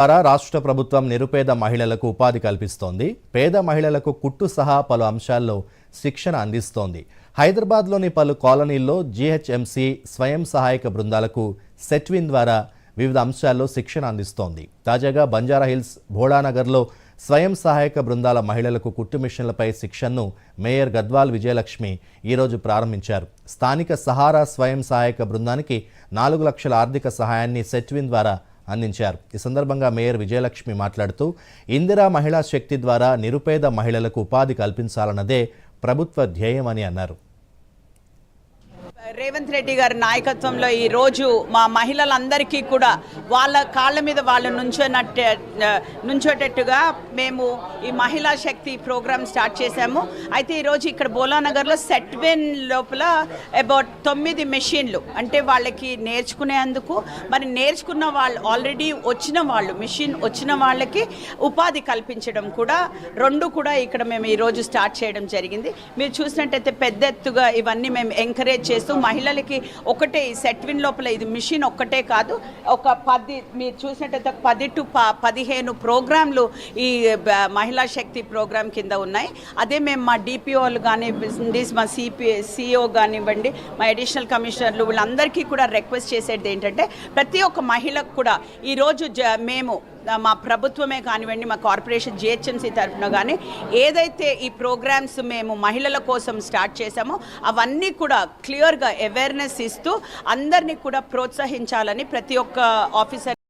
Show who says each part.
Speaker 1: ద్వారా రాష్ట్ర ప్రభుత్వం నిరుపేద మహిళలకు ఉపాధి కల్పిస్తోంది. పేద మహిళలకు కుట్టు సహా పలు అంశాల్లో శిక్షణ అందిస్తోంది. హైదరాబాద్లోని పలు కాలనీల్లో జీహెచ్ఎంసీ స్వయం సహాయక బృందాలకు సెట్విన్ ద్వారా వివిధ అంశాల్లో శిక్షణ అందిస్తోంది. తాజాగా బంజారాహిల్స్ భోళానగర్లో స్వయం సహాయక బృందాల మహిళలకు కుట్టు మిషన్లపై శిక్షణను మేయర్ గద్వాల్ విజయలక్ష్మి ఈరోజు ప్రారంభించారు. స్థానిక సహారా స్వయం సహాయక బృందానికి నాలుగు లక్షల ఆర్థిక సహాయాన్ని సెట్విన్ ద్వారా అందించారు. ఈ సందర్భంగా మేయర్ విజయలక్ష్మి మాట్లాడుతూ ఇందిరా మహిళా శక్తి ద్వారా నిరుపేద మహిళలకు ఉపాధి కల్పించాలన్నదే ప్రభుత్వ ధ్యేయమని అన్నారు.
Speaker 2: రేవంత్ రెడ్డి గారి నాయకత్వంలో ఈ రోజు మా మహిళలందరికీ కూడా వాళ్ళ కాళ్ళ మీద వాళ్ళు నుంచోనట్టే నుంచోటట్టుగా మేము ఈ మహిళా శక్తి ప్రోగ్రామ్ స్టార్ట్ చేశాము. అయితే ఈరోజు ఇక్కడ బోలానగర్లో సెట్వెన్ లోపల అబౌట్ తొమ్మిది మెషిన్లు అంటే వాళ్ళకి నేర్చుకునేందుకు మరి నేర్చుకున్న వాళ్ళు ఆల్రెడీ వచ్చిన వాళ్ళు మెషిన్ వచ్చిన వాళ్ళకి ఉపాధి కల్పించడం కూడా రెండు కూడా ఇక్కడ మేము ఈరోజు స్టార్ట్ చేయడం జరిగింది. మీరు చూసినట్టయితే పెద్ద ఎత్తుగా ఇవన్నీ మేము ఎంకరేజ్ చేస్తూ మహిళలకి ఒకటే ఈ సెట్విన్ లోపల ఇది మిషన్ ఒక్కటే కాదు ఒక పది మీరు చూసినట్టయితే పది టు ప- పదిహేను ప్రోగ్రాంలు ఈ మహిళా శక్తి ప్రోగ్రాం కింద ఉన్నాయి. అదే మేము మా డిపిఓలు కానివ్వండి మా సిపి సిఓ కానివ్వండి మా అడిషనల్ కమిషనర్లు వీళ్ళందరికీ కూడా రిక్వెస్ట్ చేసేది ఏంటంటే ప్రతి ఒక్క మహిళకు కూడా ఈరోజు జ మేము మా ప్రభుత్వమే కానివ్వండి మా కార్పొరేషన్ జిహెచ్ఎంసీ తరఫున కానీ ఏదైతే ఈ ప్రోగ్రామ్స్ మేము మహిళల కోసం స్టార్ట్ చేశామో అవన్నీ కూడా క్లియర్గా అవేర్నెస్ ఇస్తూ అందరినీ కూడా ప్రోత్సహించాలని ప్రతి ఒక్క ఆఫీసర్